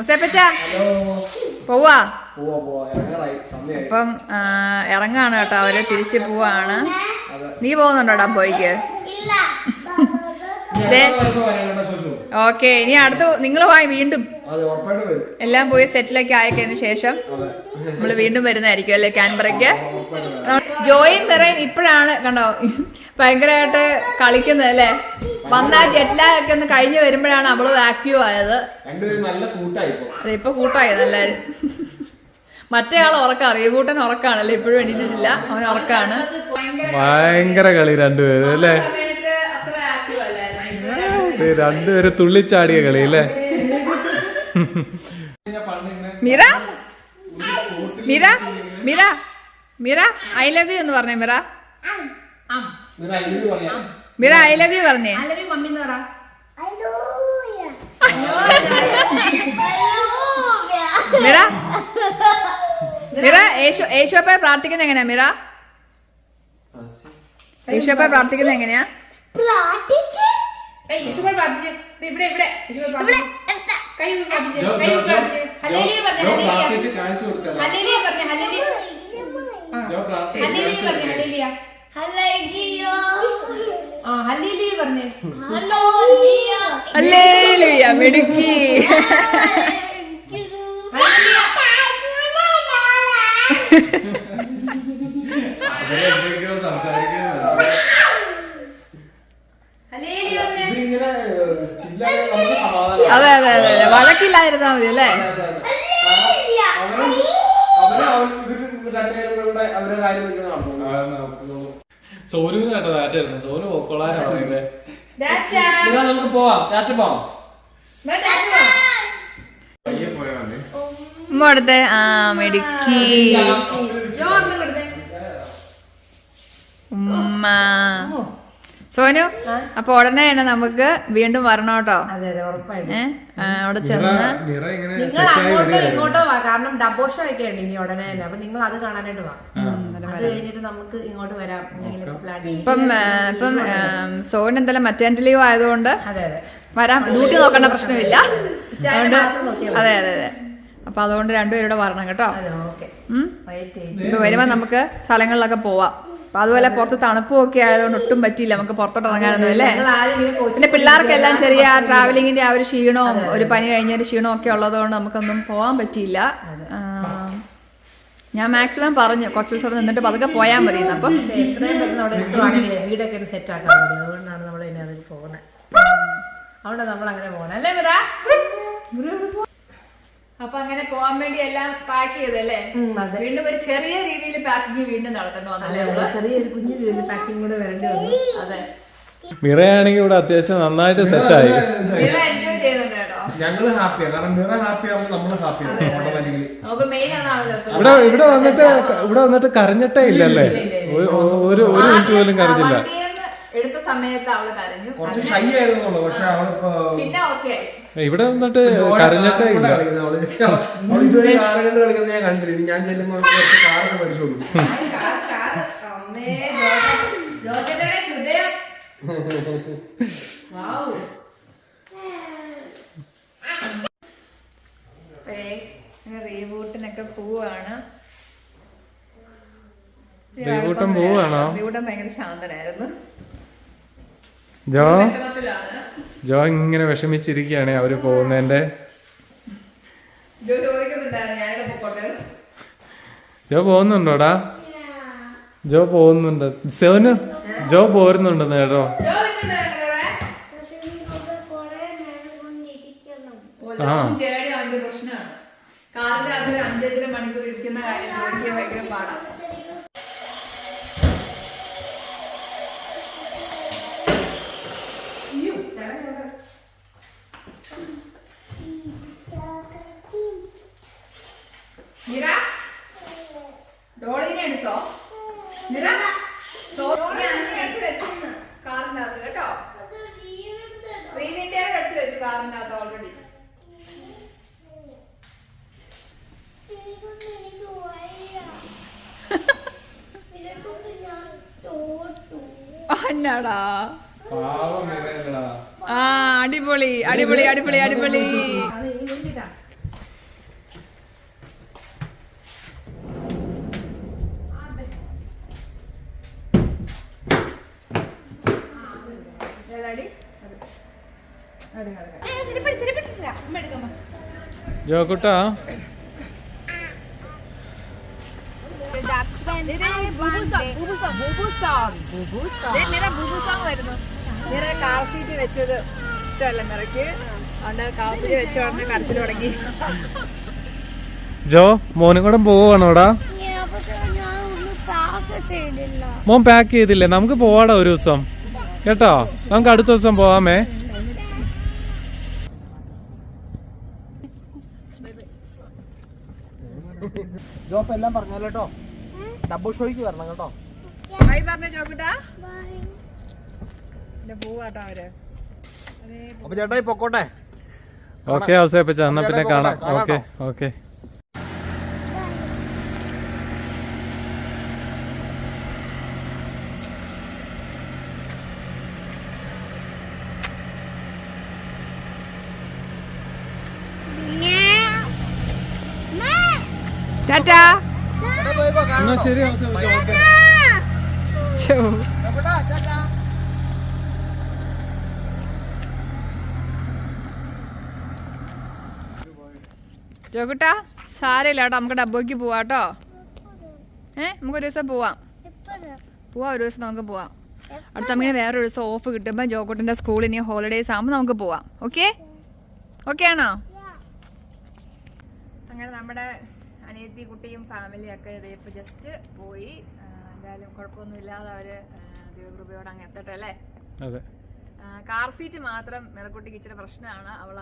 ഒസേപ്പച്ച hello. പോവാ. അപ്പം ഇറങ്ങാണ് കേട്ടോ. അവർ തിരിച്ചു പോവാണ്. നീ പോകുന്നുണ്ടോടാ പോയിക്ക് ഓക്കെ ഇനി അടുത്ത് നിങ്ങൾ പോയി വീണ്ടും. അതെ ഉറപ്പായിട്ടും വരും. എല്ലാം പോയി സെറ്റിലൊക്കെ ആയതിനു ശേഷം നമ്മൾ വീണ്ടും വരുന്നതായിരിക്കും അല്ലേ ക്യാൻബറയ്ക്ക്. ജോയും നിറയും ഇപ്പോഴാണ് കണ്ടോ? ഭയങ്കരമായിട്ട് കളിക്കുന്നത് അല്ലേ? വന്ന ജെറ്റ്ലാഗ് ഒക്കെ ഒന്ന് കഴിഞ്ഞ് വരുമ്പോഴാണ് അവൾ ആക്റ്റീവ് ആയത്. രണ്ടുപേരും നല്ല കൂട്ടായി ഇപ്പൊ അതെ ഇപ്പൊ കൂട്ടായത് എല്ലാരും. മറ്റേ ആൾ ഉറക്കാണ് റീബൂട്ടൻ ഉറക്കാണല്ലേ ഇപ്പോഴും എണീറ്റിട്ടില്ല. അവൻ ഉറക്കാണ്. ഭയങ്കര കളി രണ്ടുപേരും അല്ലേ? രണ്ടുപേരും തുള്ളിച്ചാടിയ കളി അല്ലേ? Mira Mira Mira Mira I love you എന്ന് പറഞ്ഞേ മിറ നിങ്ങൾ അയ്യൂര് പറയാം മിറ ഐ ലവ് യു പറഞ്ഞേ. മിറ മിറ യേശു യേശുപ്പ പ്രാർത്ഥിക്കുന്നത് എങ്ങനെയാ മിറ യേശുപ്പ പ്രാർത്ഥിക്കുന്നത് എങ്ങനെയാ? പ്രാർത്ഥിച്ചു? ഇവിടെ ഇവിടെ. കൈ പ്രാർത്ഥിച്ച്. ഹല്ലേലൂയ പറഞ്ഞേ. ഹല്ലേലൂയ ആ ഹല്ലേലൂയ മിടുക്കി. ഹല്ലേലൂയ അതെ അതെ അതെ അതെ. വഴക്കില്ലായിരുന്നാ മതി അല്ലേ? അവർ അവർ അവർ ഇവർ രണ്ടുപേരും കൂടെ അവരുടെ കാര്യം നടന്നു. സോനുവിന് കേട്ടോ താറ്റായിരുന്നു സോനു പറയുന്നത് എന്നാ നമുക്ക് പോവാം. കാറ്റ് പോവാം അടുത്ത് ആ മെടുക്കി. കൊടുത്തേ ഉമ്മ. സോനു അപ്പൊ ഉടനെ തന്നെ നമുക്ക് വീണ്ടും വരണം കേട്ടോ. അവിടെ ചെന്ന്. നിങ്ങൾ അങ്ങോട്ടോ ഇങ്ങോട്ടോ വാ കാരണം ഡബോഷ ഒക്കെ ഉണ്ട് ഇനി ഉടനെ തന്നെ. അപ്പൊ നിങ്ങൾ അത് കാണാനായിട്ട് വാ. അത് കഴിഞ്ഞിട്ട് നമുക്ക് ഇങ്ങോട്ട് വരാം. ഇപ്പം ഇപ്പം മറ്റേ ലീവ് ആയതുകൊണ്ട് അതെ അതെ. വരാം. ഡ്യൂട്ടി നോക്കേണ്ട പ്രശ്നമില്ല. അതുകൊണ്ട് അതെ അതെ അതെ. അപ്പൊ അതുകൊണ്ട് രണ്ടുപേരൂടെ വരണം കേട്ടോ. ഇപ്പൊ വരുമ്പോ നമുക്ക് സ്ഥലങ്ങളിലൊക്കെ പോവാം. അപ്പൊ അതുപോലെ പുറത്ത് തണുപ്പും ഒക്കെ ആയതുകൊണ്ട് ഒട്ടും പറ്റിയില്ല. നമുക്ക് പുറത്തോട്ട് ഇറങ്ങാനൊന്നും അല്ലേ പിന്നെ പിള്ളേർക്കെല്ലാം ചെറിയ ട്രാവലിങ്ങിന്റെ ആ ഒരു ക്ഷീണവും ഒരു പനി കഴിഞ്ഞൊരു ക്ഷീണവും ഒക്കെ ഉള്ളതുകൊണ്ട് നമുക്കൊന്നും പോകാൻ പറ്റിയില്ല. ആ, ഞാൻ മാക്സിമം പറഞ്ഞു കുറച്ച് ദിവസം അവിടെ നിന്നിട്ട് പതുക്കെ പോയാൽ മതി അപ്പൊ അപ്പം എത്രയും പെട്ടെന്ന് അവിടെ എത്തുവാണെങ്കിൽ വീടൊക്കെ ഒന്ന് സെറ്റ് ആക്കാൻ വേണ്ടി. അതുകൊണ്ടാണ് നമ്മൾ ഇനി അതിൽ പോകുന്നത് അതുകൊണ്ട് നമ്മൾ അങ്ങനെ പോകണം അല്ലേ മിറ അപ്പൊ അങ്ങനെ പോകാൻ വേണ്ടി എല്ലാം പാക്ക് ചെയ്തല്ലേ വീണ്ടും ഒരു ചെറിയ രീതിയിൽ പാക്കിങ് വീണ്ടും അതെ ചെറിയൊരു കുഞ്ഞു രീതിയിൽ പാക്കിംഗ് കൂടെ വരേണ്ടി വന്നു. അതെ. മിറയാണെങ്കിൽ ഇവിടെ അത്യാവശ്യം നന്നായിട്ട് സെറ്റ് ആയി. മിറ ഞങ്ങൾ ഹാപ്പിയാണ് കാരണം നിറ ഹാപ്പി ആവുമ്പോൾ നമ്മൾ ഹാപ്പിയാണ് ഓട്ടോമാറ്റിക്കലി നമുക്ക് മെയിൻ ഇവിടെ ഇവിടെ വന്നിട്ട് ഇവിടെ വന്നിട്ട് കരഞ്ഞിട്ടേ ഇല്ലല്ലേ ഒരു ഒരു മിനിറ്റ് പോലും കരഞ്ഞില്ല. എടുത്ത സമയത്ത് അവൾ കരഞ്ഞു കുറച്ച് ഷൈ ആയിരുന്നുള്ളൂ പക്ഷെ അവളിപ്പോ പിന്നെ ഓക്കെ ആയി. ഇവിടെ വന്നിട്ട് കരഞ്ഞിട്ടേ ഇല്ല. അവൾ. അവൾ ഇതുവരെ കാറ് കണ്ട് കളിക്കുന്നത് ഞാൻ കണ്ടില്ല ഞാൻ ചെല്ലുമ്പോ കുറച്ച് കാറൊക്കെ പഠിച്ചു കൊടുക്കും അമ്മേ ജോജയുടെ ഹൃദയം. റീബൂട്ടിനൊക്കെ പോവാണ്. റീബൂട്ടൻ പോവാണോ? റീബൂട്ടൻ ഭയങ്കര ശാന്തനായിരുന്നു. ജോ? ജോ ഇങ്ങനെ വിഷമിച്ചിരിക്കുകയാണ് അവർ പോകുന്നതിന്റെ ജോ പോകുന്നുണ്ടോടാ? ജോ പോകുന്നുണ്ട്. സെവന്? ജോ പോരുന്നുണ്ടെന്ന് കേട്ടോ ആ. കാറിന്റെ അകത്ത് ഒരു അഞ്ചഞ്ചര മണിക്കൂർ ഇരിക്കുന്ന കാര്യം ചോദിക്കാൻ ഭയങ്കര പാടാണ് നിറ ഡോളിനെ എടുത്തോ? നിറ സോറി അങ്ങനെ എടുത്ത് വെച്ചു കാറിന്റെ അകത്ത് കേട്ടോ? റീവിന്റെ എടുത്ത് വെച്ചു. അകത്ത് ഓൾറെഡി എന്നാടാ ആ അടിപൊളി അടിപൊളി അടിപൊളി അടിപൊളി. ജോക്കുട്ടാ. ജോക്കുട്ടാ കാർ സീറ്റ് വെച്ചത് ഇഷ്ടമല്ല മിറയ്ക്ക് അതുകൊണ്ട് കാർ സീറ്റ് വെച്ച ഉടനെ കരച്ചിൽ തുടങ്ങി. ജോ മോനും കൂടെ പോവാണോടാ മോൻ പാക്ക് ചെയ്തില്ലേ? നമുക്ക് പോവാടാ ഒരു ദിവസം. കേട്ടോ? നമുക്ക് അടുത്ത ദിവസം പോവാമേ. ജോപ്പ് എല്ലാം പറഞ്ഞല്ലോ കേട്ടോ. ഡബിൾ ഷോയ്ക്ക് വരണം കേട്ടോ. ബൈ പറഞ്ഞ ചോക്കിട്ടാ. പോവാട്ടോ അവർ. അപ്പൊ ചേട്ടായി പൊക്കോട്ടെ. ഓക്കെ അവസരപ്പിച്ച എന്നാ പിന്നെ കാണാം. Okay okay. ടാറ്റാ. എന്നാ ശരി ജോകുട്ടാ സാരമില്ല കേട്ടോ നമുക്ക് ഡബ്ബോയ്ക്ക് പോവാട്ടോ ഏ നമുക്ക് ഒരു ദിവസം പോവാം. പോവാം ഒരു ദിവസം നമുക്ക് പോവാം. അടുത്ത നമുക്ക് വേറെ ഒരു ദിവസം ഓഫ് കിട്ടുമ്പോൾ ജോക്കുട്ടിന്റെ സ്കൂളിൽ ഇനി ഹോളിഡേയ്സ് ആകുമ്പോൾ നമുക്ക് പോവാം. ഓക്കെ ഓക്കെ ആണോ? അങ്ങനെ നമ്മുടെ അനിയത്തി കുട്ടിയും ഫാമിലിയും ഒക്കെ ഇതേ ഇപ്പൊ ജസ്റ്റ് പോയി. എന്തായാലും കുഴപ്പമൊന്നും ഇല്ലാതെ അവർ ദൈവകൃപയോട് അങ്ങ് എത്തട്ടെ അല്ലേ? അതെ. കാർ സീറ്റ് മാത്രം മിറക്കുട്ടിക്ക് ഇച്ചിരി പ്രശ്നമാണ്. അവൾ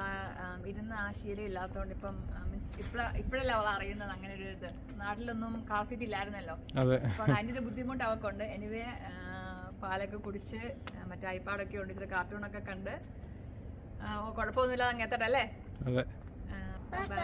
ഇരുന്ന് ആ ശീലം ഇല്ലാത്തതുകൊണ്ട് ഇപ്പം മീൻസ് ഇപ്പഴ ഇപ്പോഴല്ലേ അവൾ അറിയുന്നത് അങ്ങനെ ഒരു ഇത്. നാട്ടിലൊന്നും കാർ സീറ്റ് ഇല്ലായിരുന്നല്ലോ. അപ്പോൾ അതിന്റെ ഒരു ബുദ്ധിമുട്ട് അവൾക്കുണ്ട്. എനിവേ പാലൊക്കെ കുടിച്ച് മറ്റേ ഐപ്പാടൊക്കെ ഉണ്ട് ഇച്ചിരി കാർട്ടൂണൊക്കെ കണ്ട് ഓ കുഴപ്പമൊന്നുമില്ലാതെ അങ്ങ് എത്തട്ടെ അല്ലേ? ബൈ